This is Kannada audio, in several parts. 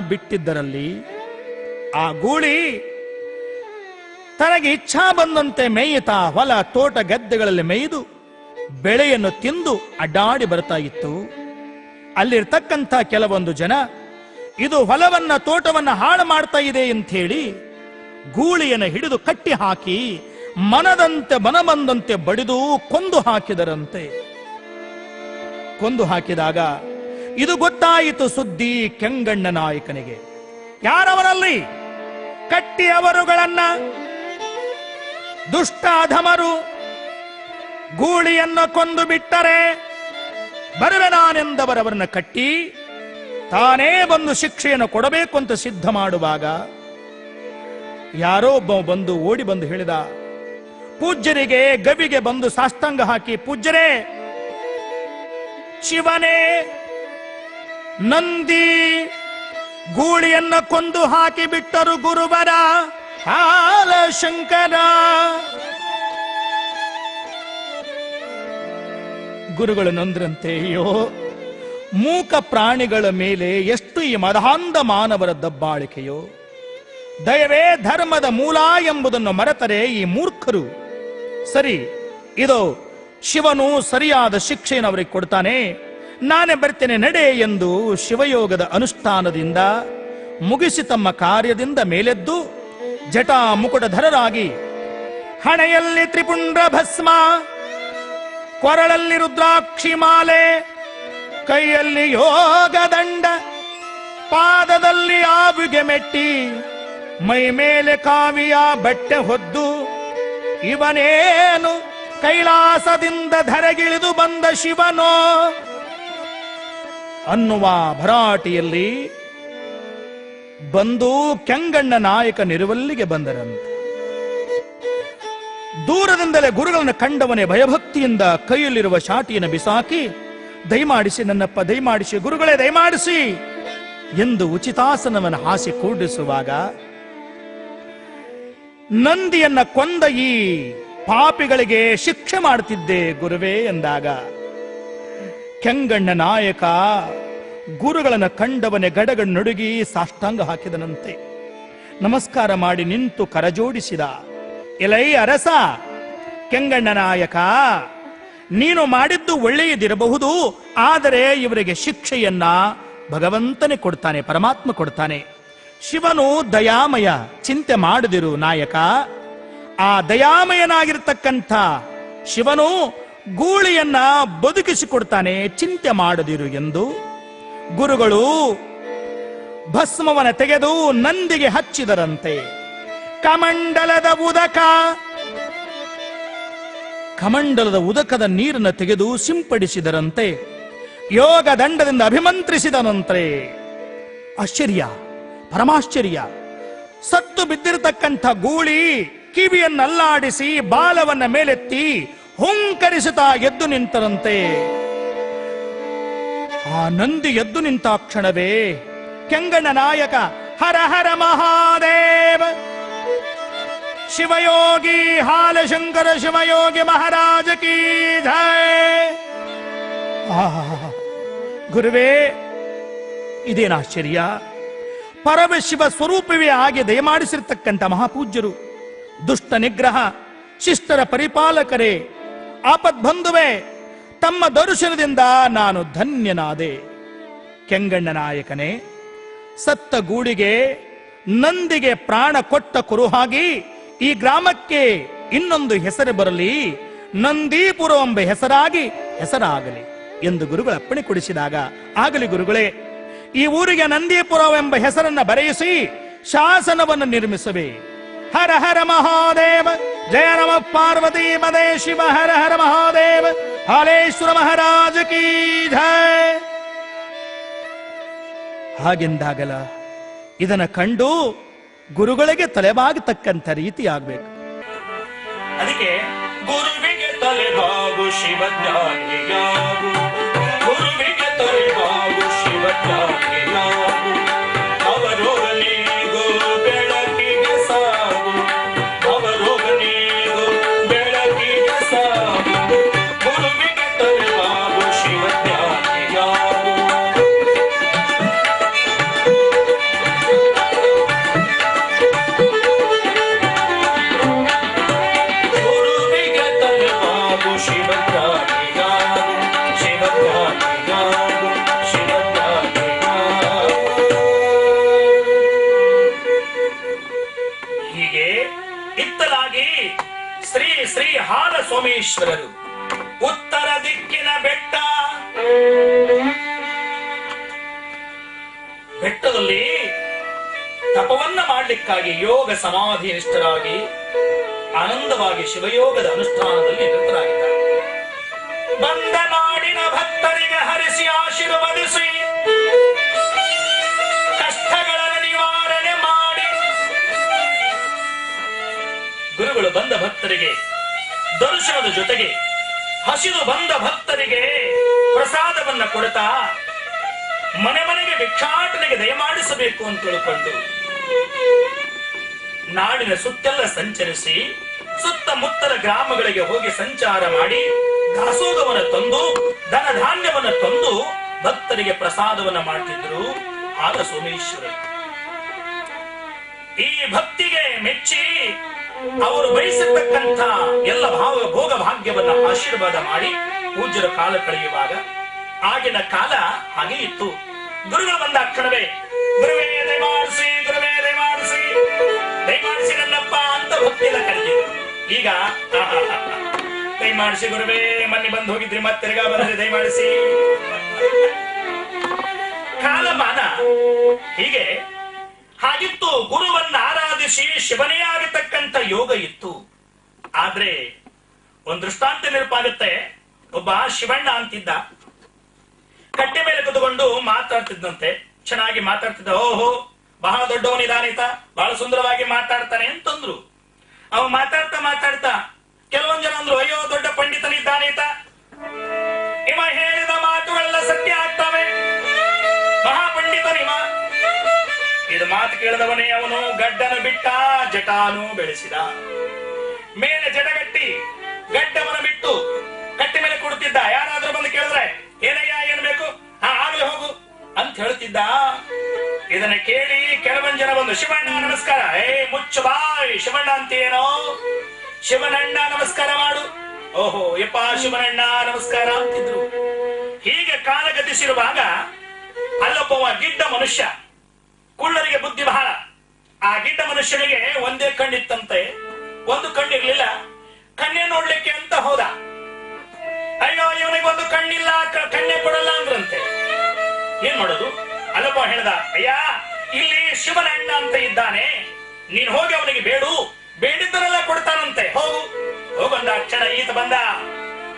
ಬಿಟ್ಟಿದ್ದರಲ್ಲಿ ಆ ಗೂಳಿ ತನಗೆ ಇಚ್ಛಾ ಬಂದಂತೆ ಮೇಯುತ್ತಾ ಹೊಲ ತೋಟ ಗದ್ದೆಗಳಲ್ಲಿ ಮೇಯ್ದು ಬೆಳೆಯನ್ನು ತಿಂದು ಅಡ್ಡಾಡಿ ಬರ್ತಾ ಇತ್ತು. ಅಲ್ಲಿರ್ತಕ್ಕಂಥ ಕೆಲವೊಂದು ಜನ, ಇದು ಹೊಲವನ್ನ ತೋಟವನ್ನ ಹಾಳು ಮಾಡ್ತಾ ಇದೆ ಅಂತ ಹೇಳಿ ಗೂಳಿಯನ್ನು ಹಿಡಿದು ಕಟ್ಟಿ ಹಾಕಿ ಮನದಂತೆ ಮನ ಬಂದಂತೆ ಬಡಿದು ಕೊಂದು ಹಾಕಿದರಂತೆ. ಕೊಂದು ಹಾಕಿದಾಗ ಇದು ಗೊತ್ತಾಯಿತು ಸುದ್ದಿ ಕೆಂಗಣ್ಣ ನಾಯಕನಿಗೆ. ಯಾರವರಲ್ಲಿ? ಕಟ್ಟಿ ಅವರುಗಳನ್ನ, ದುಷ್ಟ ಅಧಮರು, ಗೂಳಿಯನ್ನು ಕೊಂದು ಬಿಟ್ಟರೆ ಬರುವೆ ನಾನೆಂದವರವರನ್ನ ಕಟ್ಟಿ, ತಾನೇ ಬಂದು ಶಿಕ್ಷೆಯನ್ನು ಕೊಡಬೇಕು ಅಂತ ಸಿದ್ಧ ಮಾಡುವಾಗ ಯಾರೋ ಒಬ್ಬ ಬಂದು ಓಡಿ ಬಂದು ಹೇಳಿದ, ಪೂಜ್ಯರಿಗೆ ಗವಿಗೆ ಬಂದು ಸಾಷ್ಟಾಂಗ ಹಾಕಿ, ಪೂಜ್ಯರೇ, ಶಿವನೇ ನಂದಿ ಗೂಳಿಯನ್ನ ಕೊಂದು ಹಾಕಿ ಬಿಟ್ಟರು ಗುರುವರ ಹಾಲ ಶಂಕರ. ಗುರುಗಳು ನೊಂದ್ರಂತೆ, ಅಯ್ಯೋ, ಮೂಕ ಪ್ರಾಣಿಗಳ ಮೇಲೆ ಎಷ್ಟು ಈ ಮದಹಾಂಧ ಮಾನವರ ದಬ್ಬಾಳಿಕೆಯೋ. ದಯವೇ ಧರ್ಮದ ಮೂಲ ಎಂಬುದನ್ನು ಮರೆತರೆ ಈ ಮೂರ್ಖರು. ಸರಿ, ಇದು, ಶಿವನು ಸರಿಯಾದ ಶಿಕ್ಷೆಯನ್ನು ಅವರಿಗೆ ಕೊಡ್ತಾನೆ. ನಾನೇ ಬರ್ತೇನೆ, ನಡೆ ಎಂದು ಶಿವಯೋಗದ ಅನುಷ್ಠಾನದಿಂದ, ಮುಗಿಸಿ ತಮ್ಮ ಕಾರ್ಯದಿಂದ ಮೇಲೆದ್ದು ಜಟಾ ಮುಕುಟಧರರಾಗಿ ಹಣೆಯಲ್ಲಿ ತ್ರಿಪುಂಡ್ರ ಭಸ್ಮ, ಕೊರಳಲ್ಲಿ ರುದ್ರಾಕ್ಷಿ ಮಾಲೆ, ಕೈಯಲ್ಲಿ ಯೋಗದಂಡ ಪಾದದಲ್ಲಿ ಆವಿಗೆ ಮೆಟ್ಟಿ, ಮೈ ಮೇಲೆ ಕಾವಿಯ ಬಟ್ಟೆ ಹೊದ್ದು, ಇವನೇನು ಕೈಲಾಸದಿಂದ ಧರೆಗಿಳಿದು ಬಂದ ಶಿವನೋ ಅನ್ನುವ ಭರಾಟಿಯಲ್ಲಿ ಬಂದು ಕೆಂಗಣ್ಣ ನಾಯಕ ನಿರುವಲ್ಲಿಗೆ ಬಂದರಂತೆ. ದೂರದಿಂದಲೇ ಗುರುಗಳನ್ನು ಕಂಡವನೇ ಭಯಭಕ್ತಿಯಿಂದ ಕೈಯಲ್ಲಿರುವ ಶಾಟಿಯನ್ನು ಬಿಸಾಕಿ, ದಯಮಾಡಿಸಿ ನನ್ನಪ್ಪ, ದಯಮಾಡಿಸಿ ಗುರುಗಳೇ, ದಯಮಾಡಿಸಿ ಎಂದು ಉಚಿತಾಸನವನ್ನು ಹಾಸಿ ಕೂಡಿಸುವಾಗ ನಂದಿಯನ್ನ ಕೊಂದ ಈ ಪಾಪಿಗಳಿಗೆ ಶಿಕ್ಷೆ ಮಾಡುತ್ತಿದ್ದೆ ಗುರುವೇ ಎಂದಾಗ ಕೆಂಗಣ್ಣ ನಾಯಕ ಗುರುಗಳನ್ನು ಕಂಡವನೇ ಗಡಗಣ್ಣ ನಡುಗಿ ಸಾಷ್ಟಾಂಗ ಹಾಕಿದನಂತೆ. ನಮಸ್ಕಾರ ಮಾಡಿ ನಿಂತು ಕರಜೋಡಿಸಿದ, ಎಲೈ ಅರಸ, ಕೆಂಗಣ್ಣ ನಾಯಕ, ನೀನು ಮಾಡಿದ್ದು ಒಳ್ಳೆಯದಿರಬಹುದು, ಆದರೆ ಇವರಿಗೆ ಶಿಕ್ಷೆಯನ್ನ ಭಗವಂತನೇ ಕೊಡ್ತಾನೆ, ಪರಮಾತ್ಮ ಕೊಡ್ತಾನೆ. ಶಿವನು ದಯಾಮಯ, ಚಿಂತೆ ಮಾಡದಿರು ನಾಯಕ. ಆ ದಯಾಮಯನಾಗಿರ್ತಕ್ಕಂಥ ಶಿವನು ಗೂಳಿಯನ್ನ ಬದುಕಿಸಿಕೊಡ್ತಾನೆ, ಚಿಂತೆ ಮಾಡದಿರು ಎಂದು ಗುರುಗಳು ಭಸ್ಮವನ ತೆಗೆದು ನಂದಿಗೆ ಹಚ್ಚಿದರಂತೆ. ಕಮಂಡಲದ ಉದಕ. ಕಮಂಡಲದ ಉದಕದ ನೀರನ್ನು ತೆಗೆದು ಸಿಂಪಡಿಸಿದರಂತೆ, ಯೋಗ ದಂಡದಿಂದ ಅಭಿಮಂತ್ರಿಸಿದನಂತೆ ಆಶ್ಚರ್ಯ, ಪರಮಾಶ್ಚರ್ಯ. ಸತ್ತು ಬಿದ್ದಿರತಕ್ಕಂಥ ಗೂಳಿ ಕಿವಿಯನ್ನಲ್ಲಾಡಿಸಿ ಬಾಲವನ್ನ ಮೇಲೆತ್ತಿ ಹುಂಕರಿಸುತ್ತಾ ಎದ್ದು ನಿಂತರಂತೆ. ಆ ನಂದಿ ಎದ್ದು ನಿಂತ ಕ್ಷಣವೇ ಕೆಂಗಣ್ಣ ನಾಯಕ ಹರ ಹರ ಮಹಾದೇವ. ಶಿವಯೋಗಿ ಹಾಲಶಂಕರ ಶಿವಯೋಗಿ ಮಹಾರಾಜ ಕೀ ಜಯ ಗುರುವೇ, ಇದೇನ ಆಶ್ಚರ್ಯ? ಪರಮಶಿವ ಸ್ವರೂಪವೇ ಆಗಿ ದಯಮಾಡಿಸಿರ್ತಕ್ಕಂಥ ಮಹಾಪೂಜ್ಯರು, ದುಷ್ಟ ನಿಗ್ರಹ, ಶಿಷ್ಟರ ಪರಿಪಾಲಕರೇ ಆಪದ್ಬಂಧುವೆ ತಮ್ಮ ದರ್ಶನದಿಂದ ನಾನು ಧನ್ಯನಾದೆ. ಕೆಂಗಣ್ಣ ನಾಯಕನೇ, ಸತ್ತ ಗೂಡಿಗೆ ನಂದಿಗೆ ಪ್ರಾಣ ಕೊಟ್ಟ ಕುರುಹಾಗಿ ಈ ಗ್ರಾಮಕ್ಕೆ ಇನ್ನೊಂದು ಹೆಸರು ಬರಲಿ. ನಂದೀಪುರ ಎಂಬ ಹೆಸರಾಗಿ ಹೆಸರಾಗಲಿ ಎಂದು ಗುರುಗಳು ಅಪ್ಪಣೆ ಕೊಡಿಸಿದಾಗ, ಆಗಲಿ ಗುರುಗಳೇ, ಈ ಊರಿಗೆ ನಂದೀಪುರವೆಂಬ ಹೆಸರನ್ನ ಬರೆಯಿಸಿ ಶಾಸನವನ್ನು ನಿರ್ಮಿಸುವೆ. ಹರ ಹರ ಮಹಾದೇವ, ಜಯ ನಮ ಪಾರ್ವತಿ ಮದೇ ಶಿವ, ಹರ ಹರ ಮಹಾದೇವ, ಹಾಲೇಶ್ವರ ಮಹಾರಾಜ ಕೀ ಜಯ ಹಾಗೆಂದಾಗಲ ಇದನ್ನ ಕಂಡು ಗುರುಗಳಿಗೆ ತಲೆಬಾಗತಕ್ಕಂಥ ರೀತಿ ಆಗ್ಬೇಕು. ಅದಕ್ಕೆ ಗುರುವಿಗೆ ತಲೆಬಾಗು ಶಿವಜ್ಞಾನಿಯಾಗು. ಸೋಮೇಶ್ವರರು. ಉತ್ತರ ದಿಕ್ಕಿನ ಬೆಟ್ಟ. ಬೆಟ್ಟದಲ್ಲಿ ತಪವನ್ನ ಮಾಡಲಿಕ್ಕಾಗಿ ಯೋಗ ಸಮಾಧಿ ನಿಷ್ಠರಾಗಿ ಆನಂದವಾಗಿ ಶಿವಯೋಗದ ಅನುಷ್ಠಾನದಲ್ಲಿ ನಿರತರಾಗಿದ್ದಾರೆ. ಬಂದ ನಾಡಿನ ಭಕ್ತರಿಗೆ ಹರಿಸಿ ಆಶೀರ್ವದಿಸಿ, ಕಷ್ಟಗಳನ್ನು ನಿವಾರಣೆ ಮಾಡಿ. ಗುರುಗಳು ಬಂದ ಭಕ್ತರಿಗೆ ದರ್ಶನದ ಜೊತೆಗೆ ಹಸಿದು ಬಂದ ಭಕ್ತರಿಗೆ ಪ್ರಸಾದವನ್ನ ಕೊಡ್ತಾ ಮನೆ ಮನೆಗೆ ಭಿಕ್ಷಾಟನೆಗೆ ದಯಮಾಡಿಸಬೇಕು ಅಂತ ತಿಳ್ಕೊಂಡು ನಾಡಿನ ಸುತ್ತೆಲ್ಲ ಸಂಚರಿಸಿ ಸುತ್ತಮುತ್ತಲ ಗ್ರಾಮಗಳಿಗೆ ಹೋಗಿ ಸಂಚಾರ ಮಾಡಿ ದಾಸೋಗವನ್ನು ತಂದು ಧನ ಧಾನ್ಯವನ್ನು ತಂದು ಭಕ್ತರಿಗೆ ಪ್ರಸಾದವನ್ನ ಮಾಡ್ತಿದ್ರು. ಆಗ ಸೋಮೇಶ್ವರ ಈ ಭಕ್ತಿಗೆ ಮೆಚ್ಚಿ ಅವರು ಬಯಸಿರ್ತಕ್ಕಂಥ ಎಲ್ಲ ಭಾವ ಭೋಗ ಭಾಗ್ಯವನ್ನ ಆಶೀರ್ವಾದ ಮಾಡಿ ಪೂಜ್ಯರ ಕಾಲ ಕಳೆಯುವಾಗ ಆಗಿನ ಕಾಲ ಹಾಗೆ ಇತ್ತು ಗುರುಗಳು ಬಂದ ಅಕ್ಷಣವೇ ಗುರುವೇ, ದಯಮಾಡಿಸಿ ಗುರುವೇ, ದಯಮಾಡಿಸಿ ದಯಮಾಡಿಸಿ ನನ್ನಪ್ಪ ಅಂತ ಭಕ್ತಿಯನ್ನ ಕರೆದಿದ್ರು ಈಗ. ದಯಮಾಡಿಸಿ, ಗುರುವೇ, ಮನೆ ಬಂದು ಹೋಗಿದ್ರಿ, ಮತ್ತೆ ಬಂದ್ರೆ ದಯಮಾಡಿಸಿ ಕಾಲಮಾನ ಹೀಗೆ, ಹಾಗಿತ್ತು, ಗುರುವನ್ನ ಆರಾಧಿಸಿ ಶಿವನೇ ಆಗತಕ್ಕಂತ ಯೋಗ ಇತ್ತು. ಆದ್ರೆ ಒಂದ್ ದೃಷ್ಟಾಂತ ನೆನಪಾಗುತ್ತೆ. ಒಬ್ಬ ಶಿವಣ್ಣ ಅಂತಿದ್ದ. ಕಟ್ಟೆ ಮೇಲೆ ಕುತ್ಕೊಂಡು ಮಾತಾಡ್ತಿದ್ದಂತೆ ಚೆನ್ನಾಗಿ ಮಾತಾಡ್ತಿದ್ದ. ಓಹೋ, ಬಹಳ ದೊಡ್ಡವನಿದಾನೀತ ಬಹಳ ಸುಂದರವಾಗಿ ಮಾತಾಡ್ತಾನೆ ಅಂತಂದ್ರು. ಅವ ಮಾತಾಡ್ತಾ ಮಾತಾಡ್ತಾ ಕೆಲವೊಂದ್ ಜನ ಅಂದ್ರು, ಅಯ್ಯೋ, ದೊಡ್ಡ ಪಂಡಿತನಿದ್ದಾನೀತ ಇವ ಹೇಳಿದ ಮಾತುಗಳೆಲ್ಲ ಸತ್ಯ ಆಗ್ತವೆ. ಇದು ಮಾತು ಕೇಳಿದವನೇ ಅವನು, ಗಡ್ಡನು ಬಿಟ್ಟ ಜಟಾನು ಬೆಳೆಸಿದ. ಮೇಲೆ ಜಟಗಟ್ಟಿ ಗಡ್ಡವನ ಬಿಟ್ಟು ಕಟ್ಟಿ ಮೇಲೆ ಕೊಡುತ್ತಿದ್ದ. ಯಾರಾದ್ರೂ ಬಂದು ಕೇಳಿದ್ರೆ, ಏನಯ್ಯ, ಏನ್ ಬೇಕು? ಹಾ ಆಗ್ಲೇ ಹೋಗು, ಅಂತ ಹೇಳ್ತಿದ್ದ ಇದನ್ನ ಕೇಳಿ ಕೆಲವೊಂದ್ ಜನ ಬಂದು, ಶಿವಣ್ಣ, ನಮಸ್ಕಾರ. ಏ, ಮುಚ್ಚು ಬಾಯ್, ಶಿವಣ್ಣ ಅಂತೇನೋ? ಶಿವನಣ್ಣ, ನಮಸ್ಕಾರ ಮಾಡು. ಓಹೋ, ಯಪ್ಪ, ಶಿವನಣ್ಣ, ನಮಸ್ಕಾರ, ಅಂತಿದ್ರು. ಹೀಗೆ ಕಾಲಗತಿಸಿರುವಾಗ ಅಲ್ಲೊಬ್ಬ ಗಿಡ್ಡ ಮನುಷ್ಯ ಬುದ್ಧಿ ಬಹಳ. ಆ ಗಿಡ್ಡ ಮನುಷ್ಯನಿಗೆ ಒಂದೇ ಕಣ್ಣಿತ್ತಂತೆ, ಒಂದು ಕಣ್ಣಿರ್ಲಿಲ್ಲ. ಕಣ್ಣೆ ನೋಡ್ಲಿಕ್ಕೆ ಅಂತ ಹೋದ. ಅಯ್ಯೋ ಇವನಿಗೆ ಒಂದು ಕಣ್ಣಿಲ್ಲ ಕಣ್ಣೆ ಕೊಡಲ್ಲ ಅಂದ್ರಂತೆ. ಏನ್ ಮಾಡೋದು? ಅಲ್ಲಪ್ಪ ಹೇಳ್ದ, ಅಯ್ಯ, ಇಲ್ಲಿ ಶಿವನ ಅಣ್ಣ ಅಂತ ಇದ್ದಾನೆ. ನೀನ್ ಹೋಗಿ ಅವನಿಗೆ ಬೇಡು. ಬೇಡಿದ್ದರೆಲ್ಲ ಕೊಡ್ತಾನಂತೆ. ಹೋಗು. ಹೋಗಂದ ಅಕ್ಷರ ಈತ ಬಂದ.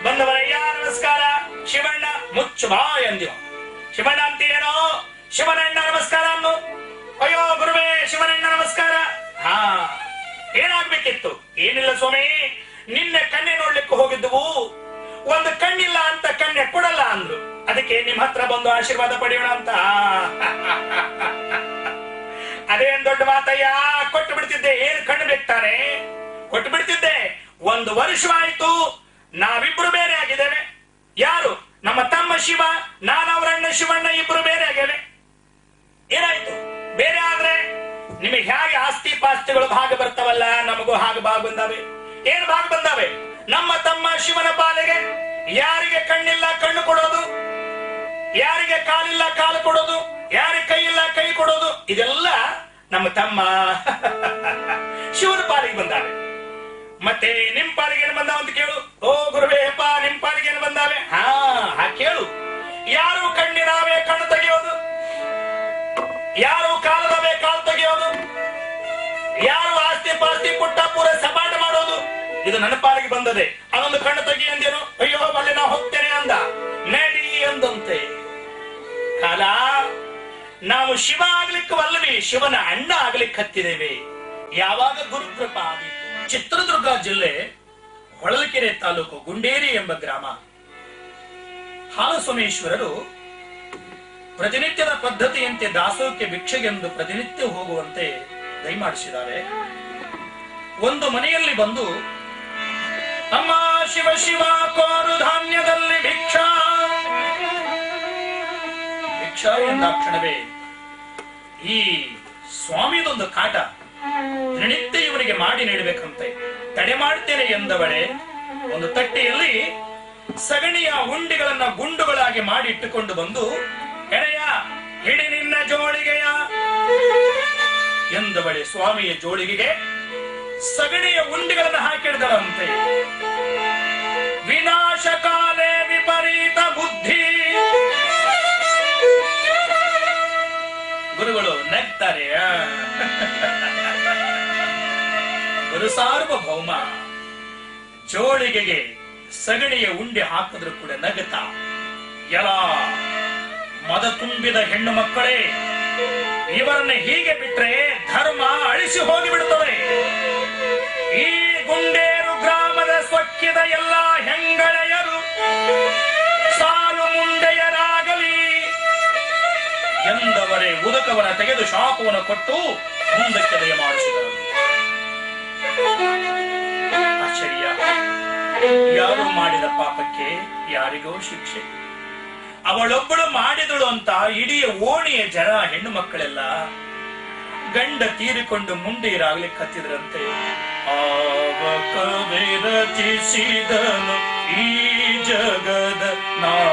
ಬಂದವರಯ್ಯ ನಮಸ್ಕಾರ. ಶಿವಣ್ಣ, ಮುಚ್ಚು ಬಾ ಎಂದಿವ ಶಿವಣ್ಣ ಅಂತೀರೇನೋ ಶಿವನಣ್ಣ ನಮಸ್ಕಾರ ಅನ್ನು ಅಯ್ಯೋ, ಗುರುವೇ, ಶಿವನಣ್ಣ, ನಮಸ್ಕಾರ. ಹಾ, ಏನಾಗ್ಬೇಕಿತ್ತು? ಏನಿಲ್ಲ ಸ್ವಾಮಿ, ನಿನ್ನೆ ಕಣ್ಣೆ ನೋಡ್ಲಿಕ್ಕೆ ಹೋಗಿದ್ದುವು. ಒಂದು ಕಣ್ಣಿಲ್ಲ ಅಂತ ಕಣ್ಣೆ ಕೊಡಲ್ಲ ಅಂದ್ರು. ಅದಕ್ಕೆ ನಿಮ್ ಹತ್ರ ಬಂದು ಆಶೀರ್ವಾದ ಪಡೆಯೋಣ ಅಂತ. ಅದೇನ್ ದೊಡ್ಡ ಮಾತಯ್ಯ, ಕೊಟ್ಟು ಬಿಡ್ತಿದ್ದೆ, ಏನ್ ಕಣ್ಣು ಬಿಡ್ತಾರೆ? ಕೊಟ್ಟು ಬಿಡ್ತಿದ್ದೆ, ಒಂದು ವರ್ಷವಾಯ್ತು, ನಾವಿಬ್ರು ಬೇರೆ ಆಗಿದ್ದೇವೆ. ಯಾರು? ನಮ್ಮ ತಮ್ಮ ಶಿವ ನಾನು ಅವರಣ್ಣ ಶಿವಣ್ಣ ಇಬ್ರು ಬೇರೆ ಆಗ್ಯಾವೆ ಭಾಗ ಬರ್ತಾವಲ್ಲ, ನಮಗೂ ಹಾಗೆ ಭಾಗ ಬಂದಾವೆ. ಏನ್ ಭಾಗ ಬಂದಾವೆ? ನಮ್ಮ ತಮ್ಮ ಶಿವನ ಪಾಲಿಗೆ ಯಾರಿಗೆ ಕಣ್ಣಿಲ್ಲ ಕಣ್ಣು ಕೊಡೋದು? ಯಾರಿಗೆ ಕಾಲಿಲ್ಲ ಕಾಲು ಕೊಡೋದು? ಯಾರಿಗೆ ಕೈ ಇಲ್ಲ ಕೈ ಕೊಡೋದು? ಇದೆಲ್ಲ ನಮ್ಮ ತಮ್ಮ ಶಿವನ ಪಾಲಿಗೆ ಬಂದಾವೆ. ಮತ್ತೆ ನಿಮ್ ಪಾಲಿಗೆ ಏನು ಬಂದಾವ ಅಂತ ಕೇಳು. ಓ ಗುರುವೇ ಅಪ್ಪ ನಿಮ್ ಪಾಲಿಗೆ ಏನು ಬಂದಾವೆ? ಹಾ ಹಾ, ಕೇಳು. ಯಾರು ಕಣ್ಣಿನಾವೆ ಕಣ್ಣು ತೆಗೆಯೋದು? ಯಾರು ಕಾಲದವೇ ಕಾಲು ತೆಗೆಯೋದು? ಯಾರು ಆಸ್ತಿ ಪಾಸ್ತಿ ಪುಟ್ಟ ಪೂರ ಸಪಾಟ ಮಾಡೋದು? ಇದು ನನ್ನ ಪಾಲಿಗೆ ಬಂದದೆ. ಅದೊಂದು ಕಣ್ಣು ತೆಗಿ ಅಂದೇನು ಅಯ್ಯೋ ಬಲ್ಲೆ ನಾ ಹೋಗ್ತೇನೆ ಅಂದ. ನಡಿ ಅಂದಂತೆ ಕಾಲ, ನಾವು ಶಿವ ಆಗ್ಲಿಕ್ಕೆ ವಲ್ಲವಿ ಶಿವನ ಅಣ್ಣ ಆಗ್ಲಿಕ್ಕೆ ಹತ್ತಿದ್ದೇವೆ. ಯಾವಾಗ ಗುರುಕೃಪ ಚಿತ್ರದುರ್ಗ ಜಿಲ್ಲೆ ಹೊಳಲ್ಕೆರೆ ತಾಲೂಕು ಗುಂಡೇರಿ ಎಂಬ ಗ್ರಾಮ. ಹಾಲಸೋಮೇಶ್ವರರು ಪ್ರತಿನಿತ್ಯದ ಪದ್ಧತಿಯಂತೆ ದಾಸೋಹಕ್ಕೆ ಭಿಕ್ಷೆಗೆಂದು ಪ್ರತಿನಿತ್ಯ ಹೋಗುವಂತೆ ದಯಮಾಡಿಸಿದ್ದಾರೆ ಒಂದು ಮನೆಯಲ್ಲಿ ಬಂದು, ಅಮ್ಮ ಶಿವ ಶಿವ ಕೋರು ಧಾನ್ಯದಲ್ಲಿ ಭಿಕ್ಷಾ. ಭಿಕ್ಷಾ ಎಂದಾಕ್ಷಣವೇ ಈ ಸ್ವಾಮಿದೊಂದು ಕಾಟ ದಿನನಿತ್ಯ ಇವರಿಗೆ ಮಾಡಿ ನೀಡಬೇಕಂತೆ. ತಡೆ ಮಾಡ್ತೇನೆ ಎಂದವಳೆ, ಒಂದು ತಟ್ಟೆಯಲ್ಲಿ ಸಗಣಿಯ ಉಂಡಿಗಳನ್ನ ಗುಂಡುಗಳಾಗಿ ಮಾಡಿ ಇಟ್ಟುಕೊಂಡು ಬಂದು ಎಳೆಯ ಹಿಡಿ ನಿನ್ನ ಜೋಳಿಗೆಯ. ಎಂದವಳೆ ಸ್ವಾಮಿಯ ಜೋಳಿಗೆಗೆ ಸಗಣಿಯ ಉಂಡೆಗಳನ್ನು ಹಾಕಿಡ್ದಳಂತೆ. ವಿನಾಶ ಕಾಲೇ ವಿಪರೀತ ಬುದ್ಧಿ. ಗುರುಗಳು ನಗ್ತಾರೆ. ಗುರು ಸಾರ್ವಭೌಮ, ಜೋಳಿಗೆಗೆ ಸಗಣಿಯ ಉಂಡೆ ಹಾಕಿದ್ರು ಕೂಡ ನಗತ ಎಲ್ಲ ಮದ ತುಂಬಿದ ಹೆಣ್ಣು ಮಕ್ಕಳೇ ಇವರನ್ನ ಹೀಗೆ ಬಿಟ್ರೆ ಧರ್ಮ ಅಳಿಸಿ ಹೋಗಿಬಿಡುತ್ತದೆ. ಈ ಗುಂಡೇರು ಗ್ರಾಮದ ಸ್ವಕ್ಕಿದ ಎಲ್ಲ ಹೆಂಗಳೆಯರು ಸಾಲು ಮುಂಡೆಯರಾಗಲಿ ಎಂದವರೇ ಉದಕವನ ತೆಗೆದು ಶಾಪವನ್ನು ಕೊಟ್ಟು ಮುಂದಕ್ಕೆ ದಯಮಾಡಿಸಿದರು ಆಶ್ಚರ್ಯ, ಯಾರು ಮಾಡಿದ ಪಾಪಕ್ಕೆ ಯಾರಿಗೋ ಶಿಕ್ಷೆ? ಅವಳೊಬ್ಬಳು ಮಾಡಿದಳು ಅಂತ ಇಡೀ ಓಣಿಯ ಜನ ಹೆಣ್ಣು ಮಕ್ಕಳೆಲ್ಲ ಗಂಡ ತೀರಿಕೊಂಡು ಮುಂಡೀರಾಗ್ಲಿ ಕತ್ತಿದ್ರಂತೆ. ಆವ ಕವಿ ರಚಿಸಿದನು ಈ ಜಗದ ನಾಟಕ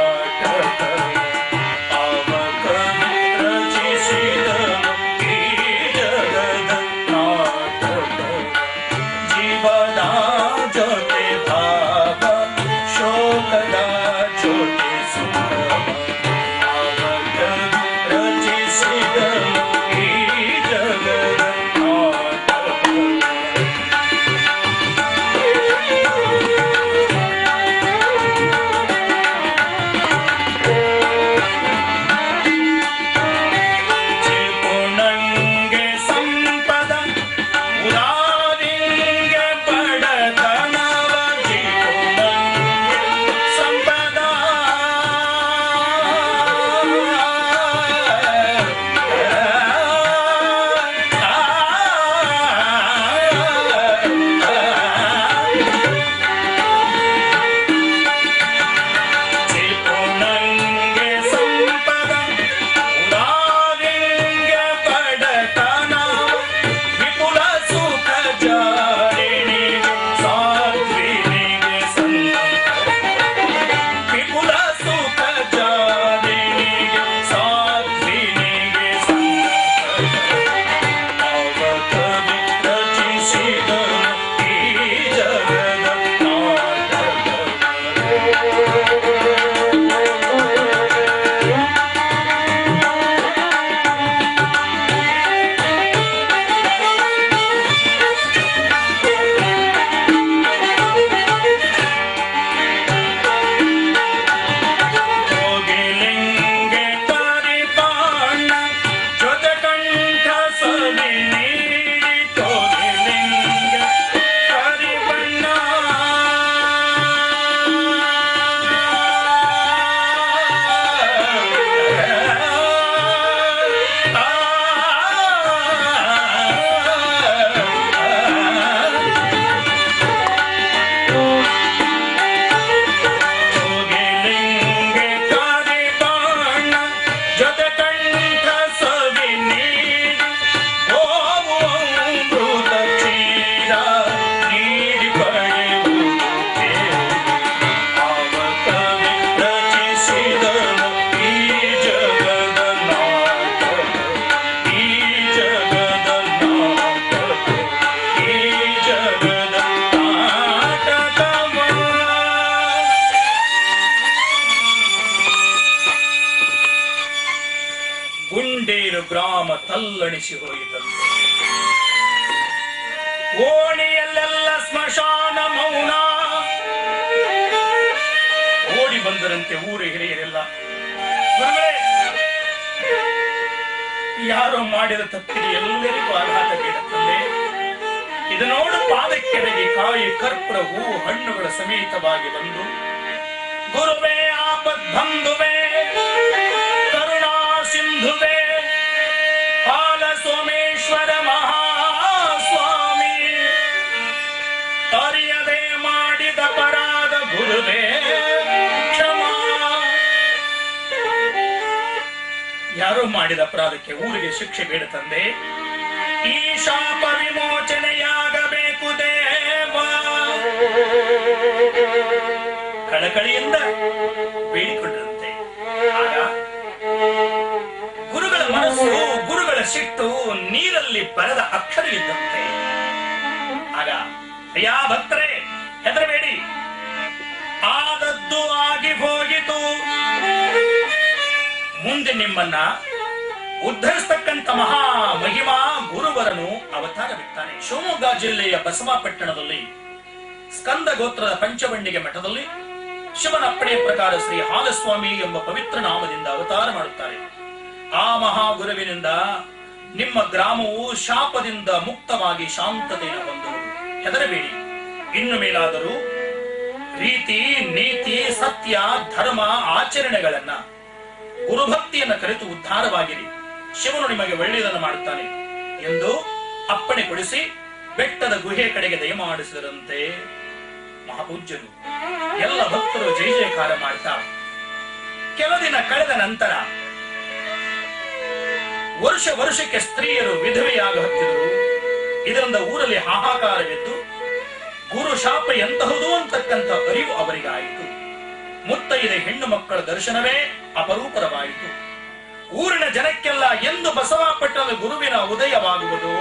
ತಲ್ಲಣಿಸಿ ಹೋಯಿತಂತೆ. ಓಣಿಯಲ್ಲೆಲ್ಲ ಸ್ಮಶಾನ ಮೌನ. ಓಡಿ ಬಂದರಂತೆ ಊರ ಹಿರಿಯರೆಲ್ಲ. ಯಾರೋ ಮಾಡಿದ ತಪ್ಪಿಗೆ ಎಲ್ಲರಿಗೂ ಆಘಾತ ಬೀಳುತ್ತದೆ ಇದು ನೋಡು ಕಾಯಿ ಕರ್ಪೂರ ಹೂವು ಹಣ್ಣುಗಳ ಸಮೇತವಾಗಿ ಬಂದು, ಗುರುವೇ, ಆಪದ್ ಯಾರೋ ಮಾಡಿದ ಅಪರಾಧಕ್ಕೆ ಊರಿಗೆ ಶಿಕ್ಷೆ ಬೇಡ ತಂದೆ. ಈ ಶಾಪ ವಿಮೋಚನೆಯಾಗಬೇಕು ದೇವ. ಕಳಕಳಿಯಿಂದ ಬೇಡಿಕೊಂಡಂತೆ. ಗುರುಗಳ ಮನಸ್ಸು, ಗುರುಗಳ ಸಿಟ್ಟು ನೀರಲ್ಲಿ ಬರದ ಅಕ್ಷರ ಇದ್ದಂತೆ ಆಗ, ಅಯ್ಯ ಭಕ್ತರೇ, ಹೆದರಬೇಡಿ. ಮುಂದೆ ನಿಮ್ಮನ್ನ ಉದ್ಧರಿಸ್ತಕ್ಕಂಥ ಮಹಾ ಮಹಿಮಾ ಗುರುವರನು ಅವತಾರವಿದ್ದಾನೆ ಶಿವಮೊಗ್ಗ ಜಿಲ್ಲೆಯ ಬಸವಾಪಟ್ಟಣದಲ್ಲಿ ಸ್ಕಂದ ಗೋತ್ರದ ಪಂಚವಣ್ಣಿಗೆ ಮಠದಲ್ಲಿ ಶಿವನ ಅಪ್ಪಣೆ ಪ್ರಕಾರ ಶ್ರೀ ಹಾಲಸ್ವಾಮಿ ಎಂಬ ಪವಿತ್ರ ನಾಮದಿಂದ ಅವತಾರ ಮಾಡುತ್ತಾರೆ. ಆ ಮಹಾ ಗುರುವಿನಿಂದ ನಿಮ್ಮ ಗ್ರಾಮವು ಶಾಪದಿಂದ ಮುಕ್ತವಾಗಿ ಶಾಂತತೆಯನ್ನು ಹೊಂದುವುದು ಹೆದರಬೇಡಿ. ಇನ್ನು ಮೇಲಾದರೂ ರೀತಿ, ನೀತಿ, ಸತ್ಯ, ಧರ್ಮ, ಆಚರಣೆಗಳನ್ನ ಗುರುಭಕ್ತಿಯನ್ನ ಕರೆತು ಉದ್ಧಾರವಾಗಿರಿ. ಶಿವನು ನಿಮಗೆ ಒಳ್ಳೆಯದನ್ನು ಮಾಡುತ್ತಾನೆ ಎಂದು ಅಪ್ಪಣೆ ಕೊಡಿಸಿ ಬೆಟ್ಟದ ಗುಹೆ ಕಡೆಗೆ ದಯಮಾಡಿಸಿದರಂತೆ ಮಹಾಪೂಜ್ಯರು. ಎಲ್ಲ ಭಕ್ತರು ಜೈ ಜಯಕಾರ ಮಾಡ್ತಾ ಕೆಲ ದಿನ ಕಳೆದ ನಂತರ ವರ್ಷ ವರ್ಷಕ್ಕೆ ಸ್ತ್ರೀಯರು ವಿಧವೆಯಾಗ ಹತ್ತಿದರು. ಇದರಿಂದ ಊರಲ್ಲಿ ಹಾಹಾಕಾರವಿತ್ತು ಗುರು ಶಾಪ ಎಂತಹುದು ಅಂತಕ್ಕಂಥ ಅರಿವು ಅವರಿಗಾಯಿತು. ಮುತ್ತೈದೆ ಹೆಣ್ಣು ಮಕ್ಕಳ ದರ್ಶನವೇ ಅಪರೂಪರವಾಯಿತು. ಊರಿನ ಜನಕ್ಕೆಲ್ಲ ಎಂದು ಬಸವಾಪಟ್ಟಣದ ಗುರುವಿನ ಉದಯವಾಗುವುದು?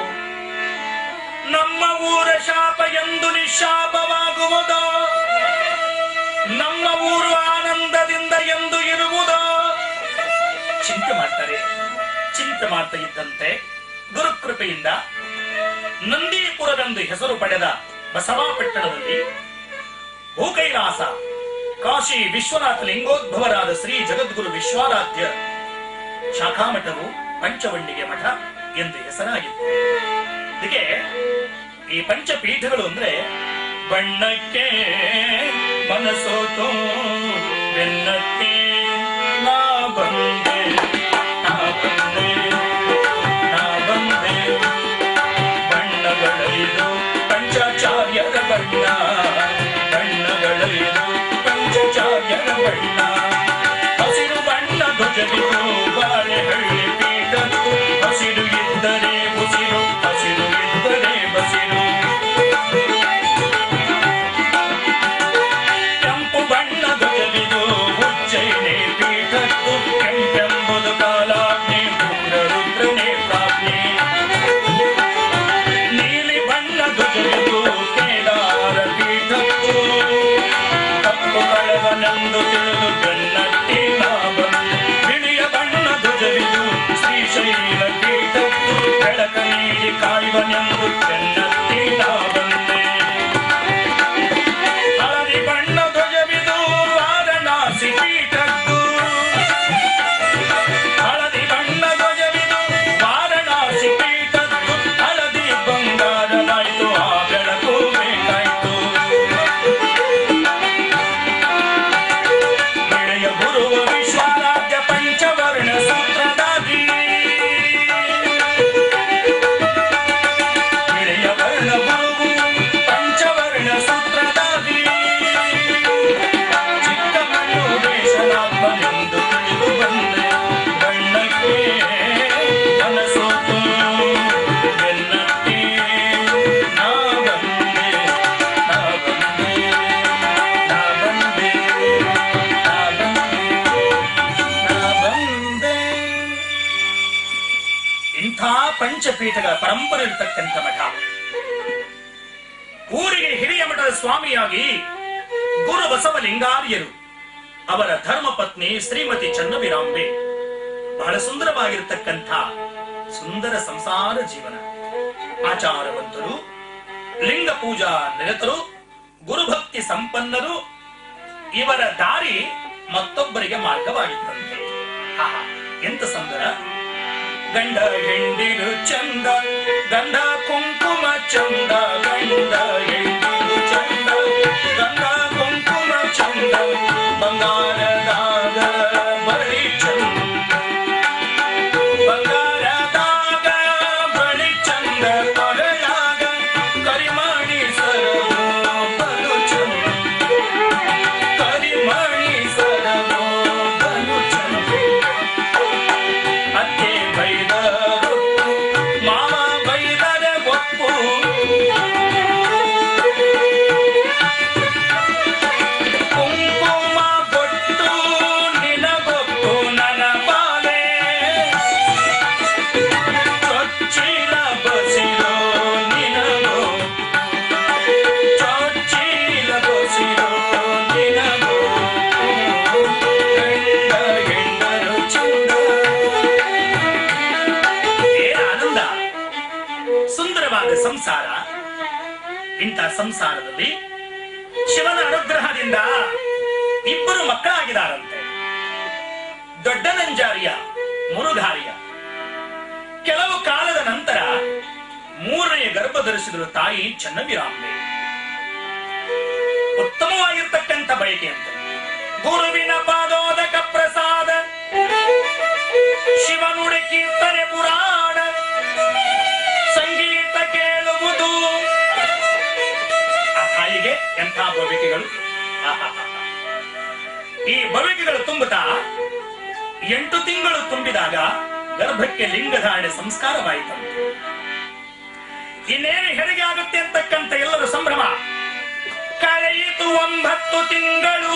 ನಮ್ಮ ಊರ ಶಾಪ ಎಂದು ನಿಶಾಪವಾಗುವುದು? ನಮ್ಮ ಊರು ಆನಂದದಿಂದ ಎಂದು ಇರುವುದು? ಚಿಂತೆ ಮಾಡ್ತಾರೆ. ಚಿಂತೆ ಮಾಡ್ತಾ ಇದ್ದಂತೆ ಗುರುಕೃಪೆಯಿಂದ ನಂದೀಪುರವೆಂದು ಹೆಸರು ಪಡೆದ ಬಸವಾಪಟ್ಟಣದಲ್ಲಿ ಭೂಕೈಲಾಸ ಕಾಶಿ ವಿಶ್ವನಾಥ ಲಿಂಗೋದ್ಭವರಾದ ಶ್ರೀ ಜಗದ್ಗುರು ವಿಶ್ವಾರಾಧ್ಯ ಶಾಖಾಮಠವು ಪಂಚವಂಡಿಗೆ ಮಠ ಎಂದು ಹೆಸರಾಗಿತ್ತು. ಇದಕ್ಕೆ ಈ ಪಂಚಪೀಠಗಳು ಅಂದ್ರೆ ಬಣ್ಣಕ್ಕೆ ಮನಸೋತು, ಬೆನ್ನಕ್ಕೆ ನಾ ಬಂದೆ, ನಾ ನಾ ಬಂದೆ. ಬಣ್ಣಗಳೈದು ಪಂಚಾಚಾರ್ಯರ ಬಣ್ಣ, ಬಣ್ಣಗಳೈದು ಪಂಚಾಚಾರ್ಯರ ಬಣ್ಣ ಹಸಿರು ಪಂಚಪೀಠಗಳ ಪರಂಪರೆ ಇರತಕ್ಕಂಥ ಮಠ. ಊರಿಗೆ ಹಿರಿಯ ಮಠದ ಸ್ವಾಮಿಯಾಗಿ ಗುರು ಬಸವಲಿಂಗಾರ್ಯರು ಅವರ ಧರ್ಮ ಪತ್ನಿ ಶ್ರೀಮತಿ ಚನ್ನವಿರಾಂಬೆ ಬಹಳ ಸುಂದರವಾಗಿರತಕ್ಕಂಥ ಸುಂದರ ಸಂಸಾರ ಜೀವನ. ಆಚಾರವಂತರು, ಲಿಂಗ ಪೂಜಾ ನಿರತರು ಗುರುಭಕ್ತಿ ಸಂಪನ್ನರು, ಇವರ ದಾರಿ ಮತ್ತೊಬ್ಬರಿಗೆ ಮಾರ್ಗವಾಗಿತ್ತಂತೆ ಎಂತ ಸುಂದರ. ಗಂಡ ಹೆಂಡಿರು ಚಂದ ಗಂಧ ಕುಂಕುಮ ಚಂದ ಗಂಡ ಹೆಂಡಿರು ಚಂದ ಗಂಧ ಕುಂಕುಮ ಚಂದ ಬಂಗಾರದಾಗ ಇಬ್ಬರು ಮಕ್ಕಳಾಗಿದ್ದಾರಂತೆ. ದೊಡ್ಡ ನಂಜಾರಿಯ, ಮುರುಘಾರಿಯ. ಕೆಲವು ಕಾಲದ ನಂತರ ಮೂರನೆಯ ಗರ್ಭ ಧರಿಸಿದರು ತಾಯಿ ಚನ್ನವೀರಾಂಬೆ. ಉತ್ತಮವಾಗಿರ್ತಕ್ಕಂಥ ಬಯಕೆ ಅಂತ. ಗುರುವಿನ ಪಾದೋದಕ ಪ್ರಸಾದ, ಶಿವನುಡಿ ಕೀರ್ತನೆ ಪುರಾಣ, ಸಂಗೀತ ಕೇಳುವುದು. ಆ ತಾಯಿಗೆ ಎಂಥ ಆಹಾಹಾಹಾ. ಈ ಬಲಗಿಗಳು ತುಂಬುತ್ತಾ ಎಂಟು ತಿಂಗಳು ತುಂಬಿದಾಗ ಗರ್ಭಕ್ಕೆ ಲಿಂಗಧಾರಣೆ ಸಂಸ್ಕಾರವಾಯಿತು. ಇನ್ನೇನು ಹೆರಿಗೆ ಆಗುತ್ತೆ ಅಂತಕ್ಕಂಥ ಎಲ್ಲರ ಸಂಭ್ರಮ? ಕಳೆಯಿತು ಒಂಬತ್ತು ತಿಂಗಳು.